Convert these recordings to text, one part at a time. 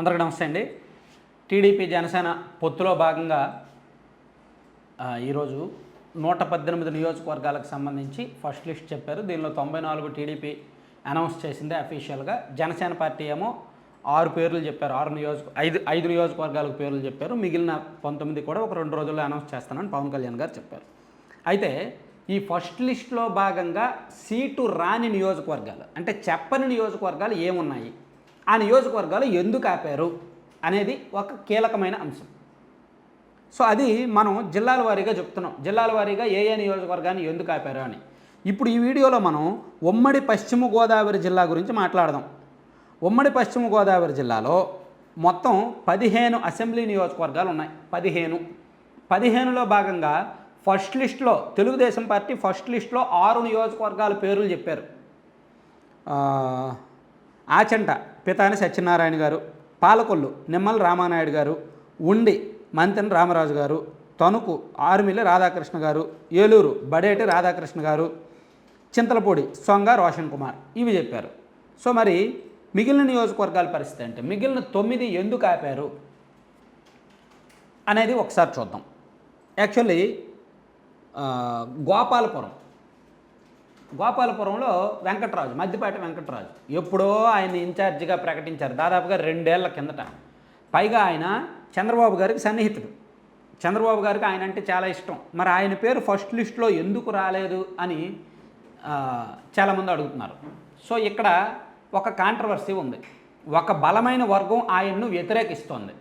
అందరికీ నమస్తే అండి. టీడీపీ జనసేన పొత్తులో భాగంగా ఈరోజు నూట పద్దెనిమిది నియోజకవర్గాలకు సంబంధించి ఫస్ట్ లిస్ట్ చెప్పారు. దీనిలో తొంభై నాలుగు టీడీపీ అనౌన్స్ చేసింది అఫీషియల్గా. జనసేన పార్టీ ఏమో ఆరు పేర్లు చెప్పారు. ఆరు నియోజక ఐదు ఐదు నియోజకవర్గాలకు పేర్లు చెప్పారు. మిగిలిన పంతొమ్మిది కూడా ఒక రెండు రోజుల్లో అనౌన్స్ చేస్తానని పవన్ కళ్యాణ్ గారు చెప్పారు. అయితే ఈ ఫస్ట్ లిస్ట్లో భాగంగా సీటు రాని నియోజకవర్గాలు అంటే చెప్పని నియోజకవర్గాలు ఏమున్నాయి? ఆ నియోజకవర్గాలు ఎందుకు ఆపారు అనేది ఒక కీలకమైన అంశం. సో అది మనం జిల్లాల వారీగా చెప్తున్నాం. జిల్లాల వారీగా ఏ ఏ నియోజకవర్గాన్ని ఎందుకు ఆపారు అని. ఇప్పుడు ఈ వీడియోలో మనం ఉమ్మడి పశ్చిమ గోదావరి జిల్లా గురించి మాట్లాడదాం. ఉమ్మడి పశ్చిమ గోదావరి జిల్లాలో మొత్తం పదిహేను అసెంబ్లీ నియోజకవర్గాలు ఉన్నాయి. పదిహేను. పదిహేనులో భాగంగా ఫస్ట్ లిస్ట్లో తెలుగుదేశం పార్టీ ఫస్ట్ లిస్ట్లో ఆరు నియోజకవర్గాల పేర్లు చెప్పారు. ఆచంట పితాని సత్యనారాయణ గారు పాలకొల్లు నిమ్మల రామానాయుడు గారు ఉండి మంతెన రామరాజు గారు తణుకు ఆర్మిల్లి రాధాకృష్ణ గారు ఏలూరు బడేటి రాధాకృష్ణ గారు చింతలపూడి సొంగ రోషన్ కుమార్ ఇవి చెప్పారు. సో మరి మిగిలిన నియోజకవర్గాల పరిస్థితి అంటే మిగిలిన తొమ్మిది ఎందుకు ఆపారు అనేది ఒకసారి చూద్దాం. యాక్చువల్లీ గోపాలపురం గోపాలపురంలో వెంకటరాజు మద్దిపాటి వెంకటరాజు. ఎప్పుడో ఆయన ఇన్ఛార్జిగా ప్రకటించారు. దాదాపుగా రెండేళ్ళ కిందట. పైగా ఆయన చంద్రబాబు గారికి సన్నిహితుడు. చంద్రబాబు గారికి ఆయన అంటే చాలా ఇష్టం. మరి ఆయన పేరు ఫస్ట్ లిస్ట్లో ఎందుకు రాలేదు అని చాలామంది అడుగుతున్నారు. సో ఇక్కడ ఒక కాంట్రవర్సీ ఉంది. ఒక బలమైన వర్గం ఆయన్ను వ్యతిరేకిస్తోంది.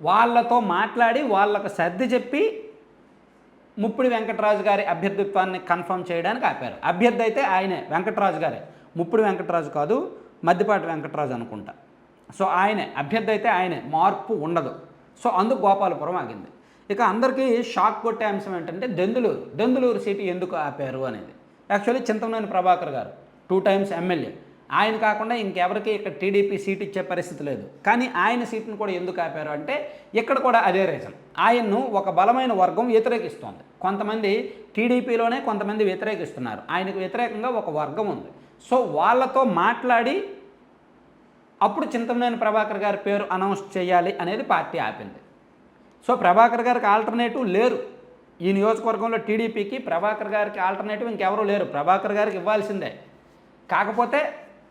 వాళ్ళతో మాట్లాడి వాళ్ళకు సర్ది చెప్పి ముప్పిడి వెంకటరాజు గారి అభ్యర్థిత్వాన్ని కన్ఫర్మ్ చేయడానికి ఆపారు. అభ్యర్థి అయితే ఆయనే వెంకటరాజు గారే. ముప్పిడి వెంకటరాజు కాదు మద్దిపాటి వెంకటరాజు అనుకుంటా. సో ఆయనే అభ్యర్థి అయితే ఆయనే మార్పు ఉండదు. సో అందుకు గోపాలపురం ఆగింది. ఇక అందరికీ షాక్ కొట్టే అంశం ఏంటంటే దెందులూరు దెందులూరు సీటు ఎందుకు ఆపారు అనేది. యాక్చువల్లీ చింతమనేని ప్రభాకర్ గారు టూ టైమ్స్ ఎమ్మెల్యే ఆయన కాకుండా ఇంకెవరికి ఇక్కడ టీడీపీ సీట్ ఇచ్చే పరిస్థితి లేదు. కానీ ఆయన సీట్ను కూడా ఎందుకు ఆపారు అంటే ఇక్కడ కూడా అదే రీజన్ ఆయన్ను ఒక బలమైన వర్గం వ్యతిరేకిస్తోంది. కొంతమంది టీడీపీలోనే కొంతమంది వ్యతిరేకిస్తున్నారు. ఆయనకు వ్యతిరేకంగా ఒక వర్గం ఉంది. సో వాళ్ళతో మాట్లాడి అప్పుడు చింతమనేని ప్రభాకర్ గారి పేరు అనౌన్స్ చేయాలి అనేది పార్టీ ఆపింది. సో ప్రభాకర్ గారికి ఆల్టర్నేటివ్ లేరు. ఈ నియోజకవర్గంలో టీడీపీకి ప్రభాకర్ గారికి ఆల్టర్నేటివ్ ఇంకెవరూ లేరు. ప్రభాకర్ గారికి ఇవ్వాల్సిందే. కాకపోతే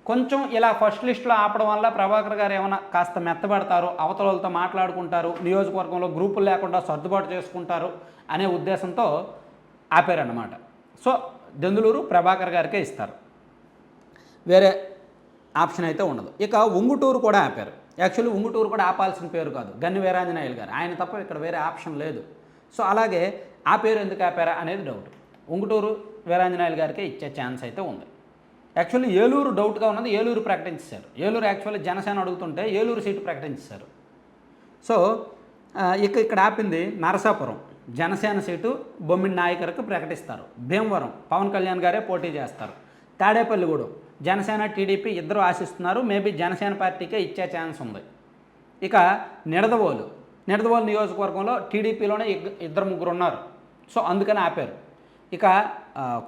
కొంచెం ఇలా ఫస్ట్ లిస్ట్లో ఆపడం వల్ల ప్రభాకర్ గారు ఏమైనా కాస్త మెత్తబడతారు అవతలతో మాట్లాడుకుంటారు నియోజకవర్గంలో గ్రూపులు లేకుండా సర్దుబాటు చేసుకుంటారు అనే ఉద్దేశంతో ఆపారన్నమాట. సో దెందులూరు ప్రభాకర్ గారికే ఇస్తారు. వేరే ఆప్షన్ అయితే ఉండదు. ఇక ఉంగుటూరు కూడా ఆపారు. యాక్చువల్లీ ఉంగుటూరు కూడా ఆపాల్సిన పేరు కాదు. గన్ని వీరాంజనేయులు గారు. ఆయన తప్ప ఇక్కడ వేరే ఆప్షన్ లేదు. సో అలాగే ఆ పేరు ఎందుకు ఆపారా అనేది డౌట్. ఉంగుటూరు వీరాంజనేయులు గారికే ఇచ్చే ఛాన్స్ అయితే ఉంది. యాక్చువల్లీ ఏలూరు డౌట్గా ఉన్నది ఏలూరు ప్రకటించారు. ఏలూరు యాక్చువల్లీ జనసేన అడుగుతుంటే ఏలూరు సీటు ప్రకటించారు. సో ఇక ఇక్కడ ఆపింది నరసాపురం. జనసేన సీటు బొమ్మిడి నాయకర్కి ప్రకటిస్తారు. భీమవరం పవన్ కళ్యాణ్ గారే పోటీ చేస్తారు. తాడేపల్లిగూడెం జనసేన టీడీపీ ఇద్దరు ఆశిస్తున్నారు. మేబీ జనసేన పార్టీకే ఇచ్చే ఛాన్స్ ఉంది. ఇక నిడదవోలు. నిడదవోలు నియోజకవర్గంలో టీడీపీలోనే ఇద్దరు ముగ్గురు ఉన్నారు సో అందుకని ఆపారు. ఇక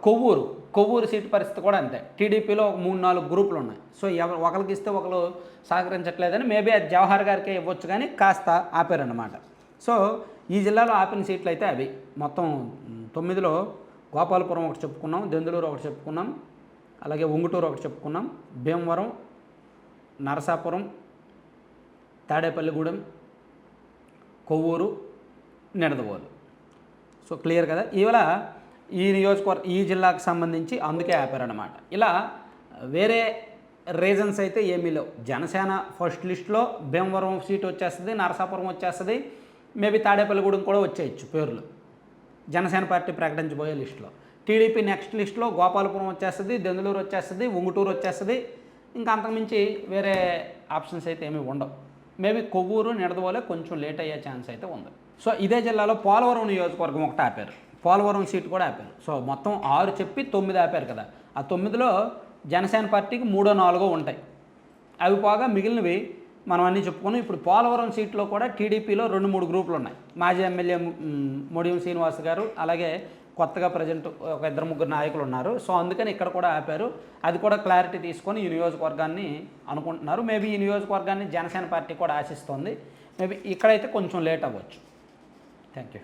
కొవ్వూరు కొవ్వూరు సీటు పరిస్థితి కూడా అంతే. టీడీపీలో ఒక మూడు నాలుగు గ్రూపులు ఉన్నాయి. సో ఎవరు ఒకరికి ఇస్తే ఒకరు సహకరించట్లేదని మేబీ అది జవహర్ గారికే ఇవ్వచ్చు కానీ కాస్త ఆపారన్నమాట. సో ఈ జిల్లాలో ఆపిన సీట్లు అయితే అవి. మొత్తం తొమ్మిదిలో గోపాలపురం ఒకటి చెప్పుకున్నాం దెందులూరు ఒకటి చెప్పుకున్నాం అలాగే ఉంగుటూరు ఒకటి చెప్పుకున్నాం భీమవరం నరసాపురం తాడేపల్లిగూడెం కొవ్వూరు నిడదవోలు. సో క్లియర్ కదా? ఇవాళ ఈ నియోజకవర్గ ఈ జిల్లాకు సంబంధించి అందుకే ఆపారనమాట ఇలా వేరే రీజన్స్ అయితే ఏమీ లేవు. జనసేన ఫస్ట్ లిస్ట్లో భీమవరం సీట్ వచ్చేస్తుంది నరసాపురం వచ్చేస్తుంది మేబీ తాడేపల్లిగూడెం కూడా వచ్చేయచ్చు పేర్లు. జనసేన పార్టీ ప్రకటించబోయే లిస్టులో. టీడీపీ నెక్స్ట్ లిస్టులో గోపాలపురం వచ్చేస్తుంది దెందులూరు వచ్చేస్తుంది ఉంగుటూరు వచ్చేస్తుంది ఇంకా అంతకుమించి వేరే ఆప్షన్స్ అయితే ఏమీ ఉండవు. మేబీ కొవ్వూరు నిడదవోలే కొంచెం లేట్ అయ్యే ఛాన్స్ అయితే ఉంది. సో ఇదే జిల్లాలో పోలవరం నియోజకవర్గం ఒకటి ఆపారు. పోలవరం సీట్ కూడా ఆపారు. సో మొత్తం ఆరు చెప్పి తొమ్మిది ఆపారు కదా. ఆ తొమ్మిదిలో జనసేన పార్టీకి మూడో నాలుగో ఉంటాయి. అవి పోగా మిగిలినవి మనం అన్నీ చెప్పుకున్నాం. ఇప్పుడు పోలవరం సీట్లో కూడా టీడీపీలో రెండు మూడు గ్రూపులు ఉన్నాయి. మాజీ ఎమ్మెల్యే మొడియం శ్రీనివాస్ గారు అలాగే కొత్తగా ప్రజెంట్ ఒక ఇద్దరు ముగ్గురు నాయకులు ఉన్నారు. సో అందుకని ఇక్కడ కూడా ఆపారు. అది కూడా క్లారిటీ తీసుకొని ఈ నియోజకవర్గాన్ని అనుకుంటున్నారు. మేబీ ఈ నియోజకవర్గాన్ని జనసేన పార్టీ కూడా ఆశిస్తోంది. మేబీ ఇక్కడైతే కొంచెం లేట్ అవ్వచ్చు. Thank you